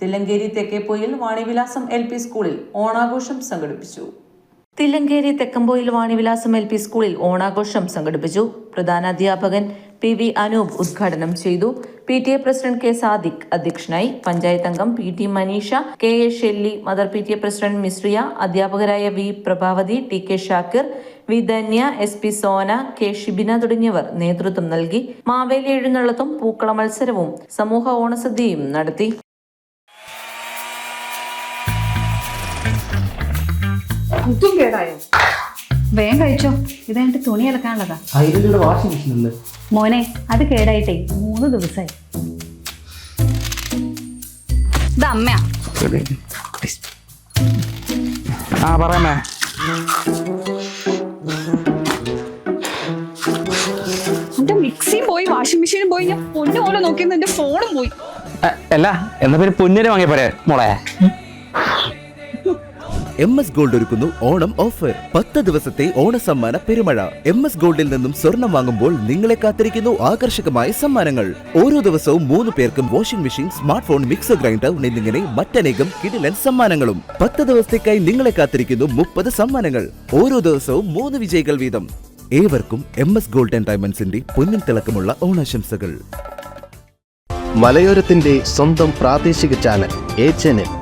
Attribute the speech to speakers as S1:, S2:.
S1: Thillankeri Thekkepoyil Vanivilasam L P സ്കൂളിൽ ഓണാഘോഷം സംഘടിപ്പിച്ചു. തില്ലങ്കേരി തെക്കമ്പോയിൽ വാണിവിലാസം എൽ പി സ്കൂളിൽ ഓണാഘോഷം സംഘടിപ്പിച്ചു. പ്രധാന അധ്യാപകൻ പി വി അനൂപ് ഉദ്ഘാടനം ചെയ്തു. P T A president K Sadiq അധ്യക്ഷനായി പഞ്ചായത്ത് അംഗം P T Maneesha K A Shelly mother P T A president Mishriya അധ്യാപകരായ V Prabhavathi T K Shakir V Dhanya S P Sona K Shibina തുടങ്ങിയവർ നേതൃത്വം നൽകി. മാവേലി എഴുന്നള്ളത്തും പൂക്കള മത്സരവും സമൂഹ ഓണസദ്യയും നടത്തി.
S2: ഇതും കേടായോ? വേഗം കഴിച്ചോ. ഇത് കഴിഞ്ഞിട്ട് തുണി അലക്കാനുള്ളതാ.
S3: വാഷിംഗ് മെഷീൻ ഉണ്ട്
S2: മോനെ അത് കേടായിട്ടേ മൂന്ന് ദിവസമായി ഇത് അമ്മയാ.
S3: ആ പറയാമേ
S2: എന്റെ മിക്സിയും പോയി വാഷിംഗ് മെഷീനും പോയി. ഞാൻ പൊന്നു പോലെ നോക്കിയെന്ന് എന്റെ ഫോണും പോയി.
S3: അല്ല എന്നാ പിന്നെ പൊന്നിനെ വാങ്ങിയ പോരെ മോളെ?
S4: എം എസ് ഗോൾഡ് ഒരുക്കുന്നു ഓണം ഓഫർ. പത്ത് ദിവസത്തെ ഓണ സമ്മാന പെരുമഴ. എം എസ് ഗോൾഡിൽ നിന്നും സ്വർണം വാങ്ങുമ്പോൾ നിങ്ങളെ കാത്തിരിക്കുന്നു ആകർഷകമായ സമ്മാനങ്ങൾ. ഓരോ ദിവസവും മൂന്ന് പേർക്കും washing machine smart phone mixer grinder എന്നിങ്ങനെ മറ്റനേകം കിടിലൻ സമ്മാനങ്ങളും. പത്ത് ദിവസത്തേക്കായി നിങ്ങളെ കാത്തിരിക്കുന്നു മുപ്പത് സമ്മാനങ്ങൾ. ഓരോ ദിവസവും മൂന്ന് വിജയികൾ വീതം. ഏവർക്കും എം എസ് ഗോൾഡ് ആൻഡ് ഡയമണ്ട്സിന്റെ പൊന്നിൽ തിളക്കമുള്ള ഓണാശംസകൾ.
S5: മലയോരത്തിന്റെ സ്വന്തം പ്രാദേശിക ചാനൽ എ ചാനൽ.